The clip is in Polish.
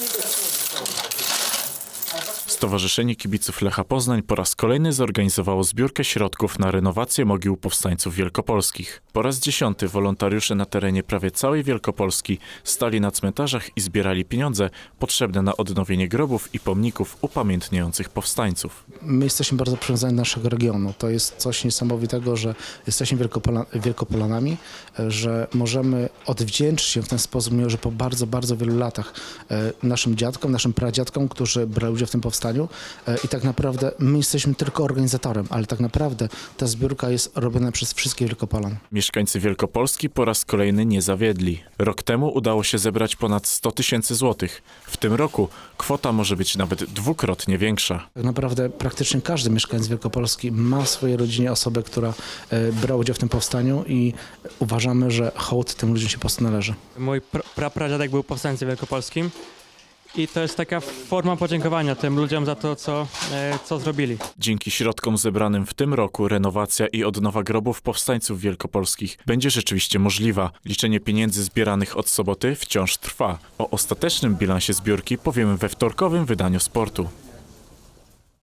Thank you. Stowarzyszenie Kibiców Lecha Poznań po raz kolejny zorganizowało zbiórkę środków na renowację mogił powstańców wielkopolskich. Po raz dziesiąty wolontariusze na terenie prawie całej Wielkopolski stali na cmentarzach i zbierali pieniądze potrzebne na odnowienie grobów i pomników upamiętniających powstańców. My jesteśmy bardzo przywiązani do naszego regionu. To jest coś niesamowitego, że jesteśmy Wielkopola, Wielkopolanami, że możemy odwdzięczyć się w ten sposób, mimo że po bardzo, bardzo wielu latach e, naszym dziadkom, naszym pradziadkom, którzy brali udział w tym powstaniu e, i tak naprawdę my jesteśmy tylko organizatorem, ale tak naprawdę ta zbiórka jest robiona przez wszystkich Wielkopolan. Mieszkańcy Wielkopolski po raz kolejny nie zawiedli. Rok temu udało się zebrać ponad 100 tysięcy złotych. W tym roku kwota może być nawet dwukrotnie większa. Tak naprawdę praktycznie każdy mieszkaniec Wielkopolski ma w swojej rodzinie osobę, która e, brała udział w tym powstaniu i uważamy, że hołd tym ludziom się po prostu należy. Mój pr- prapradziadek był powstańcem wielkopolskim i to jest taka forma podziękowania tym ludziom za to, co, e, co zrobili. Dzięki środkom zebranym w tym roku renowacja i odnowa grobów powstańców wielkopolskich będzie rzeczywiście możliwa. Liczenie pieniędzy zbieranych od soboty wciąż trwa. O ostatecznym bilansie zbiórki powiemy we wtorkowym wydaniu sportu.